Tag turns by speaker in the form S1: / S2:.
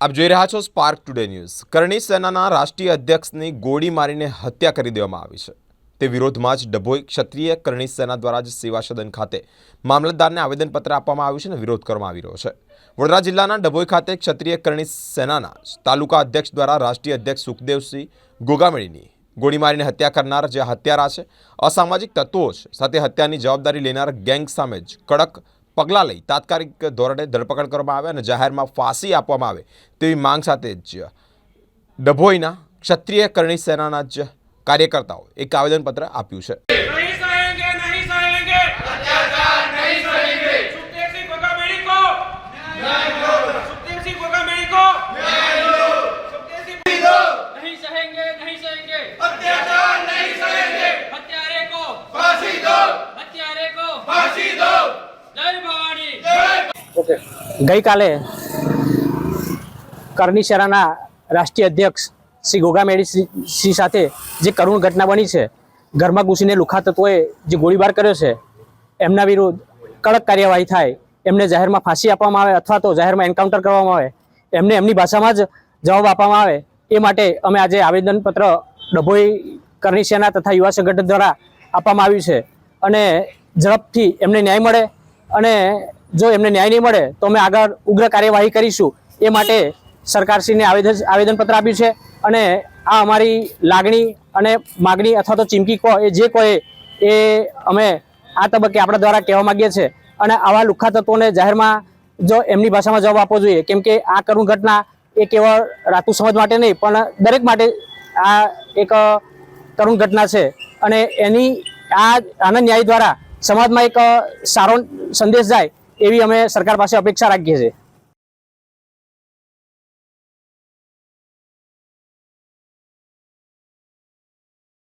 S1: આપ જોઈ રહ્યા છો સ્પાર્ક ટુડે ન્યૂઝ કરણી સેનાના રાષ્ટ્રીય અધ્યક્ષની ગોળી મારીને હત્યા કરી દેવામાં આવી છે. તે વિરોધમાં જ ડભોઈ ક્ષત્રિય કરણી સેના દ્વારા જ સેવા સદન ખાતે મામલતદારને આવેદનપત્ર આપવામાં આવ્યું છે અને વિરોધ કરવામાં આવી રહ્યો છે. વડોદરા જિલ્લાના ડભોઈ ખાતે ક્ષત્રિય કરણી સેનાના તાલુકા અધ્યક્ષ દ્વારા રાષ્ટ્રીય અધ્યક્ષ સુખદેવસિંહ ગોગામેળીની ગોળી મારીને હત્યા કરનાર જે હત્યારા છે, અસામાજિક તત્વો છે, સાથે હત્યાની જવાબદારી લેનાર ગેંગ સામે જ કડક પગલાં લઈ તાત્કાલિક ધોરણે ધરપકડ કરવામાં આવે અને જાહેરમાં ફાંસી આપવામાં આવે તેવી માંગ સાથે જ ડભોઈના ક્ષત્રિય કરણી સેનાના જ કાર્યકર્તાઓ એક આવેદનપત્ર આપ્યું છે.
S2: ગઈકાલે કરણી શેરાના રાષ્ટ્રીય અધ્યક્ષ શ્રી ગોગામેડી શ્રી સાથે જે કરુણ ઘટના બની છે, ઘરમાં ઘૂસીને લુખા તત્વોએ જે ગોળીબાર કર્યો છે, એમના વિરુદ્ધ કડક કાર્યવાહી થાય, એમને જાહેરમાં ફાંસી આપવામાં આવે અથવા તો જાહેરમાં એન્કાઉન્ટર કરવામાં આવે, એમને એમની ભાષામાં જ જવાબ આપવામાં આવે, એ માટે અમે આજે આવેદનપત્ર ડભોઈ કરણી સેના તથા યુવા સંગઠન દ્વારા આપવામાં આવ્યું છે. અને ઝડપથી એમને ન્યાય મળે અને જો એમને ન્યાય નહીં મળે, તો અમે આગળ ઉગ્ર કાર્યવાહી કરીશું. એ માટે સરકારશ્રીને આવેદન આવેદનપત્ર આપ્યું છે અને આ અમારી લાગણી અને માગણી અથવા તો ચીમકી કહો એ જે કહે એ અમે આ તબક્કે આપણા દ્વારા કહેવા માગીએ છીએ. અને આવા લુખ્ખા તત્વોને જાહેરમાં જો એમની ભાષામાં જવાબ આપવો જોઈએ, કેમ કે આ કરુણ ઘટના એ કેવળ રાતુ સમાજ માટે નહીં, પણ દરેક માટે આ એક કરુણ ઘટના છે. અને એની આ, આના ન્યાય દ્વારા સમાજમાં એક સારો સંદેશ જાય એવી અમે સરકાર પાસે અપેક્ષા રાખીએ છીએ.